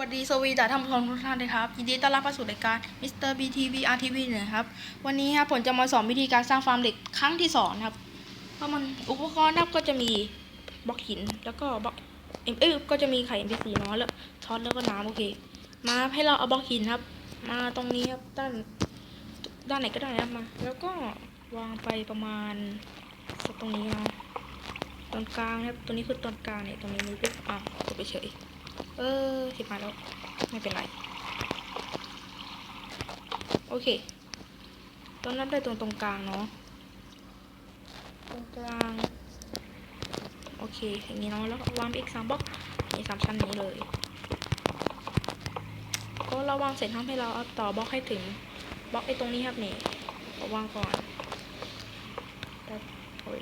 วัสดีสวีดาท่านผู้ชมทุกท่านเลยครับยินดีต้อนรับเข้าสู่รายการ Mr. BTV RTV นะครับวันนี้ครับผมจะมาสอนวิธีการสร้างฟาร์มเหล็กครั้งที่สองนะครับเพราะมันอุปกรณ์นะครับก็จะมีบล็อกหินแล้วก็บล็อกเอ็มเอ้ยก็จะมีไข่ MP4 เนาะแล้วท็อตแล้วก็น้ำโอเค มาให้เราเอาบล็อกหินครับ มาตรงนี้ครับด้านด้านไหนก็ได้ครับมา แล้วก็วางไปประมาณตรงนี้นะตอนกลางครับตัวนี้คือตอนกลางเนี่ยตรงนี้นี่ปุ๊บอะตกไปเฉย เออผิดมาแล้ว ไม่เป็นไร โอเคตรงนั้นได้ตรงตรงกลางเนาะ ตรงกลาง โอเค อย่างนี้เนาะ แล้ววางอีกสามบล็อกนี่สามชั้นนี้เลย ก็เราวางเสร็จทำให้เราเอาต่อบล็อกให้ถึงบล็อกไอ้ตรงนี้ครับนี่เอาวางก่อนแป๊บโอ้ย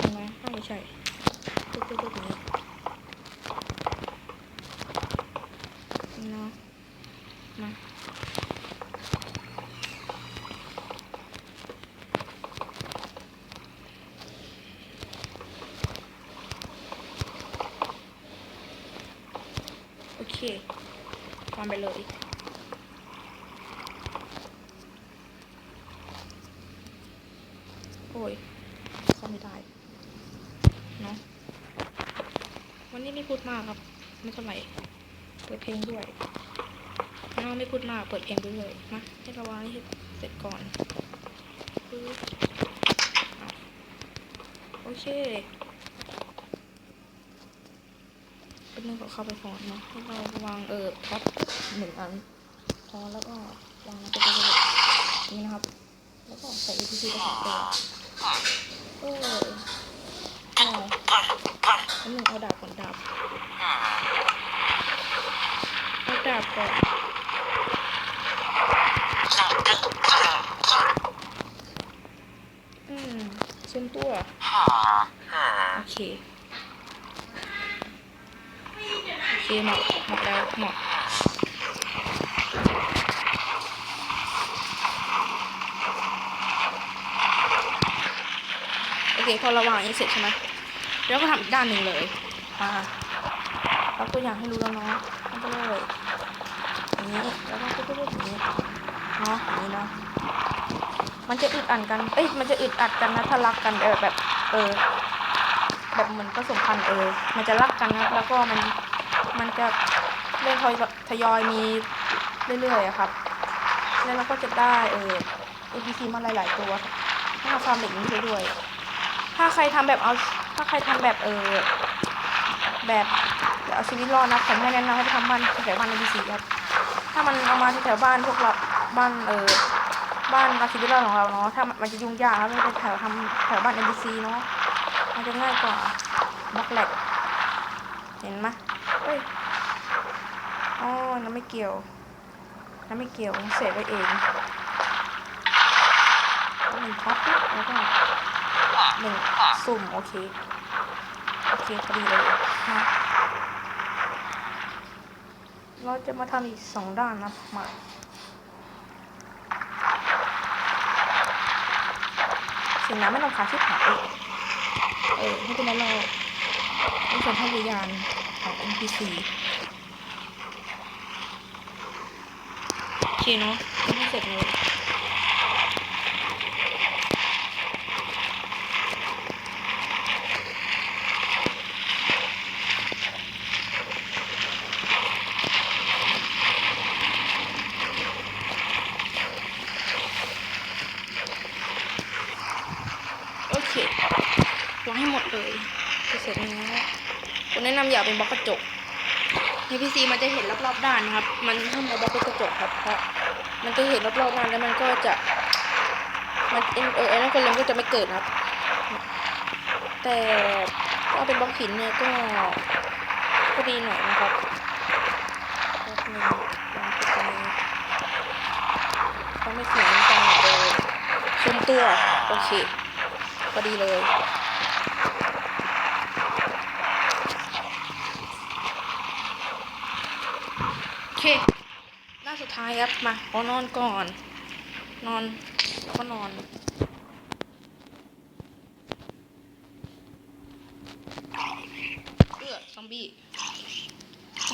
ตรงไหนอ้าวไม่ใช่ตึ๊ดตึ๊ดตึ๊ดอย่างนี้ เนาะ มาโอเควางไปเลยโอ้ยเข้าไม่ได้เนาะวันนี้ไม่พูดมากครับ ไม่เท่าไหร่เปิดเพลงด้วย น้องไม่พูดมาก เปิดเพลงไปเลยมาให้ระวางให้เสร็จก่อนโอเคเป็นนึงก็เข้าไปก่อนเนาะให้เราวางเออท็อปหนึ่งอันพอแล้วก็วางไปเลยนี่นะครับ แล้วก็ใส่ APC ไปสองตัวเออเอาอันหนึ่งเอาดาบก่อนดาบเอาดาบก่อนอืมซุม ตัวโอเคโอเคเหมาะเหมาะแล้วเหมาะโอเคพอเราวางอย่างนี้เสร็จใช่ไหมแล้วก็ทำอีกด้านหนึ่งเลยอ่าเราตัวอย่างให้รู้แล้วเนาะทำไปเลยอย่างนี้แล้วก็ปุ๊บๆอย่างนี้เนาะอย่างนี้เนาะ มันจะอึดอัดกัน เอ้ย มันจะอึดอัดกันนะถ้ารักกันเออแบบ เออ แบบเหมือนผสมพันธุ์เออ มันจะรักกันนะแล้วก็มัน มันจะเรื่อยทยอยมีเรื่อยๆอะครับ แล้วเราก็จะได้เออ APC มาหลาย ๆ ตัวถ้าฟาร์มเด็กนี้ไปด้วย ถ้าใครทำแบบเอา ถ้าใครทำแบบเออ แบบเอาชีวิตรอดนะ ผมแนะนำให้ไปทำบ้านแถวบ้าน APC ครับ ถ้ามันเอามาแถวบ้านพวกเราบ้านเออ บ้านเอาชีวิตรอดของเราเนาะถ้ามันจะยุ่งยากครับไม่ไปแถวทำแถวบ้าน NPC เนาะมันจะง่ายกว่าบล็อกแหลกเห็นไหมเอ้ยอ๋อน้ำไม่เกี่ยวน้ำไม่เกี่ยวเสร็จไว้เองหนึ่งท็อปแล้วก็หนึ่งสุ่มโอเคโอเคพอดีเลยนะเราจะมาทำอีกสองด้านนะมา ถึงน้ำไม่ลงคาชิบหายเออไม่เป็นไรเราเป็นสัญชาตญาณของ NPC โอเคเนาะไม่เสร็จเลยโอเควาง ให้หมดเลยจะเสร็จแล้วผมแนะนำอย่าเป็นบล็อกกระจกในพีซีมันจะเห็นรอบๆด้านนะครับ มันห้ามเอาบล็อกเป็นกระจกครับ เพราะมันจะเห็นรอบๆด้านแล้วมันก็จะ มันเออเออไอ้นั่นคนเล่นก็จะไม่เกิดครับ แต่ถ้าเป็นบล็อกหินเนี่ยก็ก็ดีหน่อยนะครับแป๊บนึงวาไม่เสียงจังเลยคุมตัว โอเคพอดีเลย เคหน้าสุดท้ายครับ มาขอนอนก่อน นอนก็นอนเอื้อซอมบี้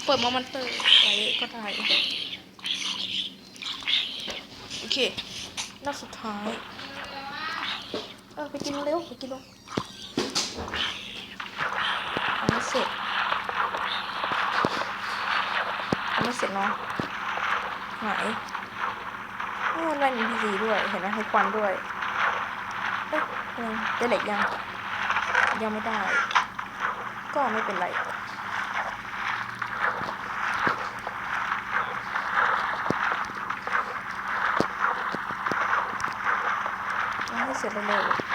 เปิดมอมันเตอร์ไว้ก็ได้โอเครอบสุดท้าย เออไปกินเร็วไปกินเร็วอันนี้เสร็จอันนี้ เนาะไหนนี่มันได้มีพีซีด้วย เห็นไหมให้ควันด้วยเอ๊ะยังได้เหล็กยัง ยังไม่ได้ ก็ไม่เป็นไรเอาให้เสร็จเร็วๆ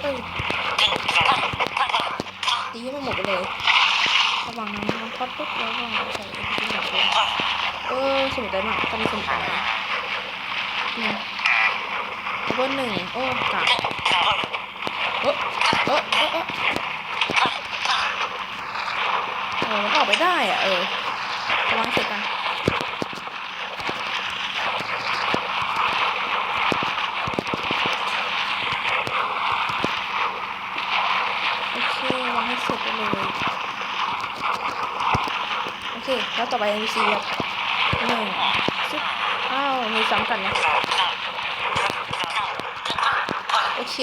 เอ้ยตีให้มันหมดไปเลยระวังน้ำมันพอดปุ๊บแล้วก็ใส่ไอ้ที่ดับเลยเออสมุนไพรมากต้องมีสมุนไพรหนึ่งเบอร์หนึ่งโอ้กาดเออเออเออเออเออมันออกไปได้อะเออระวังเสร็จกันโอเควางให้เสร็จเลยโอเคแล้วต่อไป NPC ครับ หนึ่งซึบอ้าวมีซ้ำกันนะโอเค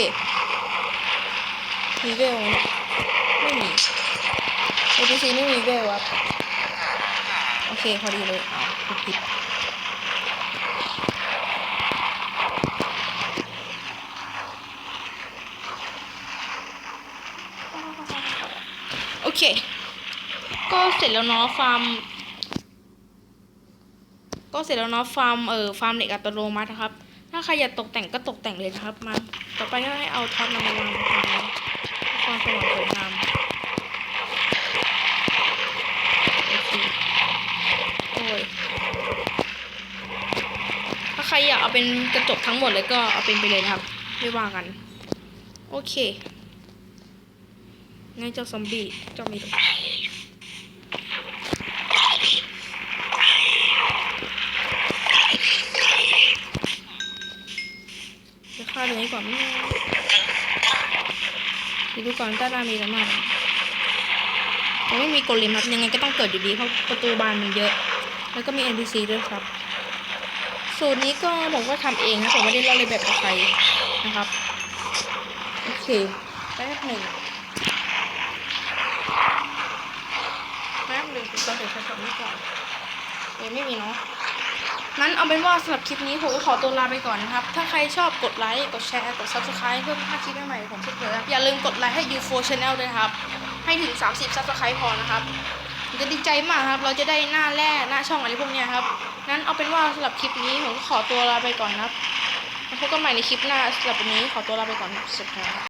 มีเวลไมเนี่ยไม่มีไม่มีเวลครับโอเคพอดีเลยเอาผิดผิดโอเค ก็เสร็จแล้วเนาะฟาร์ม ก็เสร็จแล้วเนาะฟาร์มเอ่อฟาร์มเหล็กอัตโนมัตินะครับ ถ้าใครอยากตกแต่งก็ตกแต่งเลยนะครับมาต่อไปก็ให้เอาท็อตมามาวางตรงนี้เพื่อความสว่างสวยงามโอ้ยถ้าใครอยากเอาเป็นกระจกทั้งหมดเลยก็เอาเป็นไปเลยนะครับ ไม่ว่ากัน โอเคงั้นเจ้าซอมบี้เจ้ามีตัวจะฆ่าตัวนี้ก่อนไมเดี๋ยวดูก่อนด้านหน้ามีอะไรบ้างยังไม่มีโกเลมครับยังไงก็ต้องเกิดอยู่ดีเพราะประตูบานมันเยอะ แล้วก็มี NPC ด้วยครับ สูตรนี้ก็ผมก็ทำเองนะผมไม่ได้เล่าเลยแบบกับใครนะครับ โอเคแป๊บหนึ่งแป๊บหนึ่งติดต่อเดี๋ยวจะจบนี้ก่อนเอ้ไม่มีเนาะ นั้นเอาเป็นว่าสำหรับคลิปนี้ผมก็ขอตัวลาไปก่อนนะครับ ถ้าใครชอบกดไลค์ กดแชร์ กด subscribe เพื่อไม่พลาดคลิปใหม่ๆของผมเช่นเคยครับอย่าลืมกดไลค์ให้ UFO Channel ด้วยครับ ให้ถึง 30 subscribe พอนะครับจะดีใจมากครับ เราจะได้หน้าแร่หน้าช่องอะไรพวกเนี้ยครับ นั้นเอาเป็นว่าสำหรับคลิปนี้ผมก็ขอตัวลาไปก่อนนะครับพบกันใหม่ในคลิปหน้าสำหรับวันนี้ขอตัวลาไปก่อนสวัสดีครับ